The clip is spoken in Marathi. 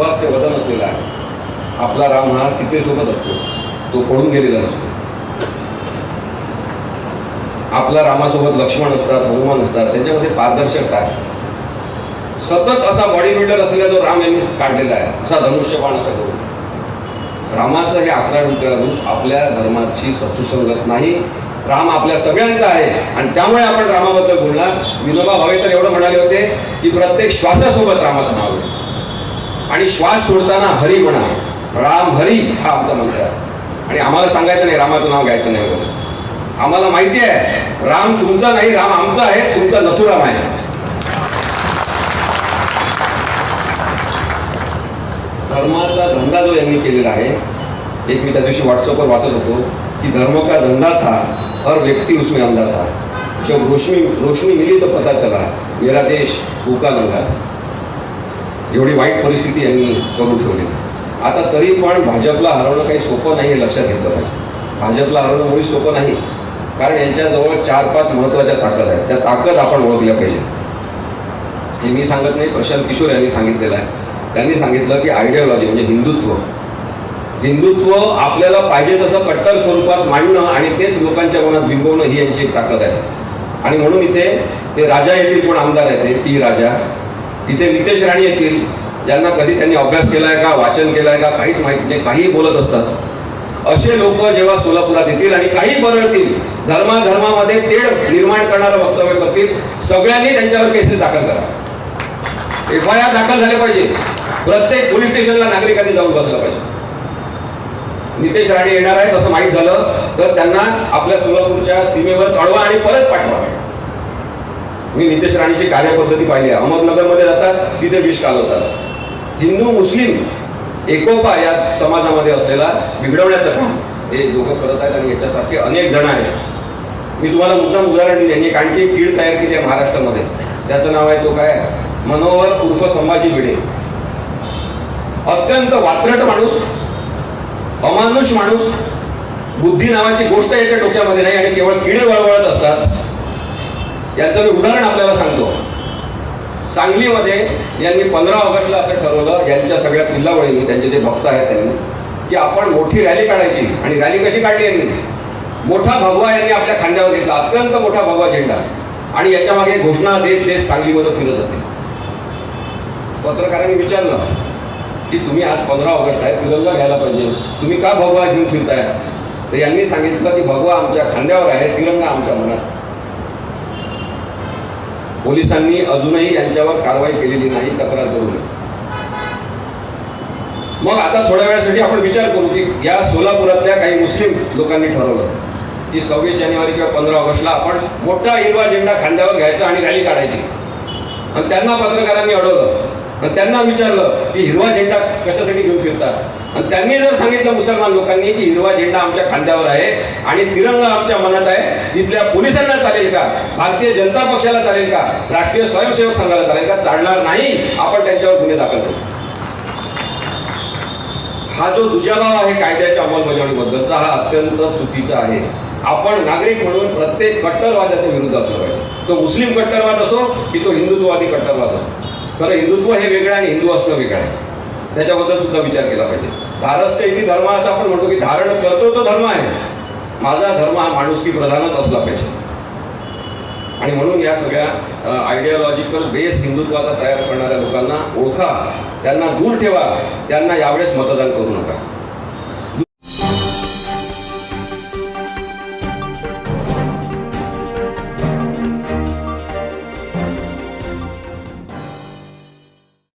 सुहास्य वदन असलेला आहे. आपला राम हा सीतेसोबत असतो. तो पळून गेलेला नसतो. आपला रामासोबत लक्ष्मण असतात हनुमान असतात त्याच्यामध्ये पारदर्शकता आहे. सतत असा बॉडी बिल्डर असलेला जो राम यांनी काढलेला आहे. असा धनुष्यबाण असा करून रामाचं हे अकरा रूप आपल्या धर्माची सुसंगत नाही. राम आपल्या सगळ्यांचा आहे. आणि त्यामुळे आपण रामाबद्दल बोलणार. विनोबा भावे तर एवढं म्हणाले होते की प्रत्येक श्वासासोबत रामाचं नाव आहे. आणि श्वास सोडताना हरी म्हणा. राम हरी हा आमचा मंत्र आहे. आणि आम्हाला सांगायचं नाही रामाचं नाव घ्यायचं नाही वगैरे. आम्हाला माहिती आहे राम तुमचा नाही राम आमचा आहे तुमचा नथुराम आहे. धर्माचा धंदा जो यांनी केलेला आहे एक मी त्या दिवशी व्हॉट्सअपवर वाचत होतो की धर्म का धंदा था हर व्यक्ती उसमें अंधा था. जब रोशनी रोशनी मिली तो पता चला मेरा देश भूका नंगा था. एवढी वाईट परिस्थिती यांनी करून ठेवली. आता तरी पण भाजपला हरवणं काही सोपं नाही हे लक्षात घेतलं पाहिजे. भाजपला हरवणं मुळी सोपं नाही. कारण यांच्याजवळ चार पाच महत्त्वाच्या ताकद आहेत. त्या ताकद आपण ओळखल्या पाहिजे हे मी सांगत नाही प्रशांत किशोर यांनी सांगितलेलं आहे. त्यांनी सांगितलं की आयडिओलॉजी म्हणजे हिंदुत्व. हिंदुत्व आपल्याला पाहिजे तसं कट्टर स्वरूपात मांडणं आणि तेच लोकांच्या मनात बिंबवणं ही यांची एक ताकद आहे. आणि म्हणून इथे ते राजा येथील कोण आमदार आहेत ते टी राजा. इथे नितेश राणे येतील ज्यांना कधी त्यांनी अभ्यास केलाय का वाचन केलाय का काहीच माहिती नाही काहीही बोलत असतात. असे लोक जेव्हा सोलापुरात येतील आणि काही बरळतील धर्माधर्मामध्ये तेढ निर्माण करणारं वक्तव्य करतील सगळ्यांनी त्यांच्यावर केसेस दाखल करा. एफ आय आर दाखल झाले पाहिजे. प्रत्येक पोलीस स्टेशनला नागरिकांनी जाऊन बसलं पाहिजे. नितेश राणे येणार आहेत असं माहीत झालं तर त्यांना आपल्या सोलापूरच्या सीमेवर चढवा आणि परत पाठवा. मी नितेश राणेची कार्यपद्धती पाहिली आहे. अहमदनगरमध्ये जातात तिथे विष कालवतात. हिंदू मुस्लिम एकोपा या समाजामध्ये असलेला बिघडवण्याचं काम हे लोक करत आहेत आणि याच्यासारखे अनेक जण आहेत. मी तुम्हाला मुद्दाम उदाहरण दिले यांनी आणखी एक कीड तयार केली आहे महाराष्ट्रामध्ये. त्याचं नाव आहे तो काय? मनोहर उर्फ संभाजी भिडे. अत्यंत वात्रट माणूस अमानुष माणूस बुद्धी नावाची गोष्ट याच्या डोक्यामध्ये नाही आणि केवळ किडे वळवळत असतात. याचं मी उदाहरण आपल्याला सांगतो. सांगलीमध्ये यांनी पंधरा ऑगस्टला असं ठरवलं यांच्या सगळ्या किल्लावळींनी त्यांचे जे भक्त आहेत त्यांनी की आपण मोठी रॅली काढायची. आणि रॅली कशी काढली यांनी? मोठा भगवा यांनी आपल्या खांद्यावर घेतला. अत्यंत मोठा भगवा झेंडा. आणि याच्या मागे घोषणा देत देत सांगलीमध्ये फिरत होते. पत्रकारांनी विचारलं की तुम्ही आज पंधरा ऑगस्ट आहे तिरंगा घ्यायला पाहिजे. तुम्ही का भगवा घेऊन फिरताय? तर यांनी सांगितलं की भगवा आमच्या खांद्यावर आहे तिरंगा आमच्या मनात. पोलिसांनी अजूनही यांच्यावर कारवाई केलेली नाही तक्रार करून मग आता थोड्या वेळासाठी आपण विचार करू की या सोलापुरातल्या काही मुस्लिम लोकांनी ठरवलं. की सव्वीस जानेवारी किंवा पंधरा ऑगस्टला आपण मोठा हिरवा झेंडा खांद्यावर घ्यायचा आणि रॅली काढायची. आणि त्यांना पत्रकारांनी अडवलं. आणि त्यांना विचारलं की हिरवा झेंडा कशासाठी घेऊन फिरतात? त्यांनी जर सांगितलं मुसलमान लोकांनी की हिरवा झेंडा आमच्या खांद्यावर आहे आणि तिरंगा आमच्या मनात आहे इथल्या पोलिसांना चालेल का? भारतीय जनता पक्षाला चालेल का? राष्ट्रीय स्वयंसेवक संघाला चालेल का? चालणार नाही. आपण त्यांच्यावर गुन्हे दाखल करू. हा जो दुजाभाव आहे कायद्याच्या अंमलबजावणीबद्दलचा हा अत्यंत चुकीचा आहे. आपण नागरिक म्हणून प्रत्येक कट्टरवादाच्या विरुद्ध असलं पाहिजे. तो मुस्लिम कट्टरवाद असो की तो हिंदुत्ववादी कट्टरवाद असो. खरं हिंदुत्व हे वेगळं आणि हिंदू असणं वेगळं आहे. त्याच्याबद्दल सुद्धा विचार केला पाहिजे. धारस्य इथे धर्म असं आपण म्हणतो की धारण करतो तो धर्म आहे. माझा धर्म हा माणुसकी प्रधानच असला पाहिजे. आणि म्हणून या सगळ्या आयडिओलॉजिकल बेस हिंदुत्वाचा तयार करणाऱ्या लोकांना ओळखा त्यांना दूर ठेवा त्यांना यावेळेस मतदान करू नका.